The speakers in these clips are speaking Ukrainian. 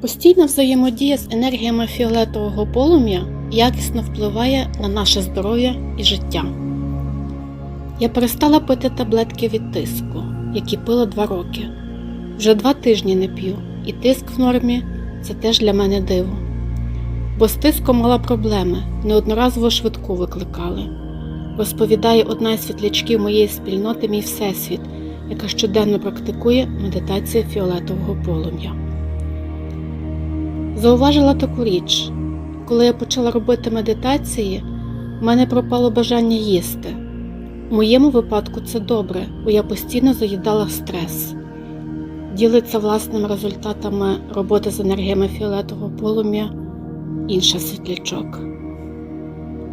Постійна взаємодія з енергіями фіолетового полум'я якісно впливає на наше здоров'я і життя. Я перестала пити таблетки від тиску, які пила два роки. Вже два тижні не п'ю, і тиск в нормі це теж для мене диво. Бо з тиском мала проблеми, неодноразово швидку викликали. Розповідає одна із світлячків моєї спільноти Мій Всесвіт, яка щоденно практикує медитацію фіолетового полум'я. Зауважила таку річ, коли я почала робити медитації, в мене пропало бажання їсти. У моєму випадку це добре, бо я постійно заїдала стрес. Ділиться власними результатами роботи з енергіями фіолетового полум'я інша світлячок.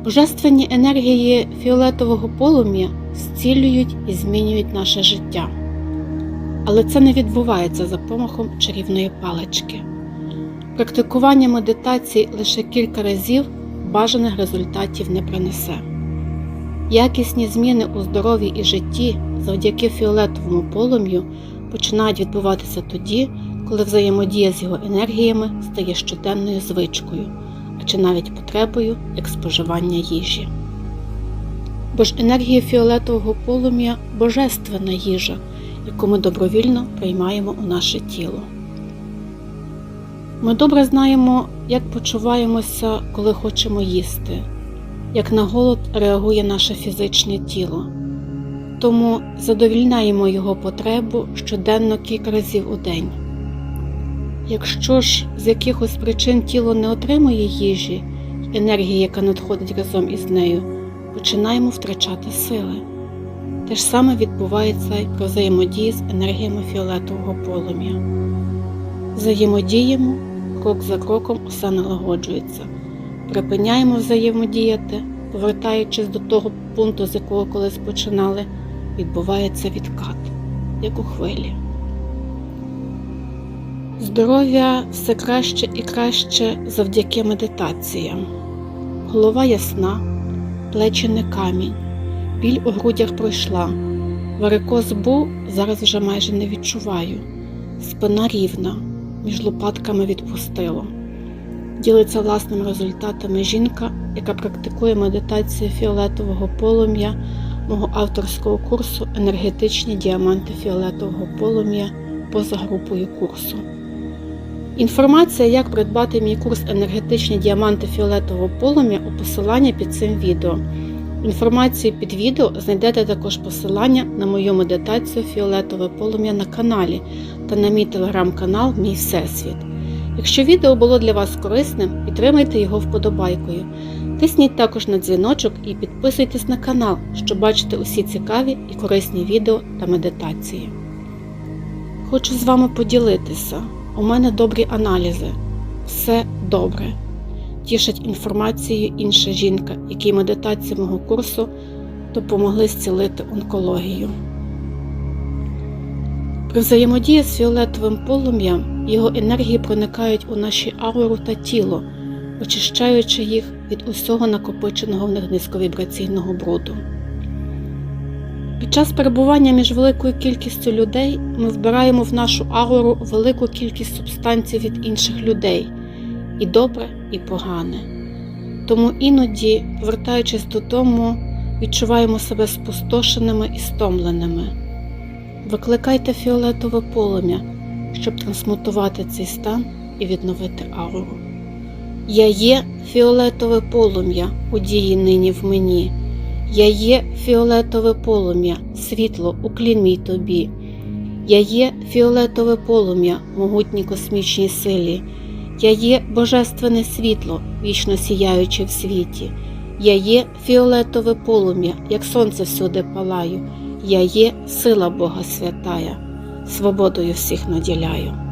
Божественні енергії фіолетового полум'я зцілюють і змінюють наше життя. Але це не відбувається за помахом чарівної палички. Практикування медитації лише кілька разів бажаних результатів не принесе. Якісні зміни у здоров'ї і житті завдяки фіолетовому полум'ю починають відбуватися тоді, коли взаємодія з його енергіями стає щоденною звичкою, а чи навіть потребою як споживання їжі. Бо ж енергія фіолетового полум'я божественна їжа, яку ми добровільно приймаємо у наше тіло. Ми добре знаємо, як почуваємося, коли хочемо їсти, як на голод реагує наше фізичне тіло. Тому задовільняємо його потребу щоденно кілька разів у день. Якщо ж з якихось причин тіло не отримує їжі, енергії, яка надходить разом із нею, починаємо втрачати сили. Те ж саме відбувається і при взаємодії з енергіями фіолетового полум'я. Взаємодіємо, крок за кроком усе налагоджується. Припиняємо взаємодіяти, повертаючись до того пункту, з якого колись починали, відбувається відкат, як у хвилі. Здоров'я все краще і краще завдяки медитаціям. Голова ясна, плечі не камінь, біль у грудях пройшла. Варикоз був, зараз вже майже не відчуваю. Спина рівна, між лопатками відпустило. Ділиться власними результатами жінка, яка практикує медитацію фіолетового полум'я мого авторського курсу Енергетичні діаманти фіолетового полум'я поза групою курсу. Інформація, як придбати мій курс енергетичні діаманти фіолетового полум'я у посилання під цим відео. Інформацію під відео знайдете також посилання на мою медитацію фіолетове полум'я на каналі та на мій телеграм-канал Мій Всесвіт. Якщо відео було для вас корисним, підтримайте його вподобайкою. Тисніть також на дзвіночок і підписуйтесь на канал, щоб бачити усі цікаві і корисні відео та медитації. Хочу з вами поділитися. У мене добрі аналізи. Все добре. Тішить інформацією інша жінка, якій медитації мого курсу допомогли зцілити онкологію. При взаємодії з фіолетовим полум'ям його енергії проникають у наші ауру та тіло, очищаючи їх від усього накопиченого в них низьковібраційного бруду. Під час перебування між великою кількістю людей ми вбираємо в нашу ауру велику кількість субстанцій від інших людей і добре, і погане. Тому іноді, повертаючись додому, відчуваємо себе спустошеними і стомленими. Викликайте фіолетове полум'я, щоб трансмутувати цей стан і відновити ауру. Я є фіолетове полум'я у дії нині в мені. Я є фіолетове полум'я, світло, уклін мій тобі. Я є фіолетове полум'я, могутній космічній силі. Я є божественне світло, вічно сіяюче в світі. Я є фіолетове полум'я, як сонце всюди палаю. Я є сила Бога святая, свободою всіх наділяю.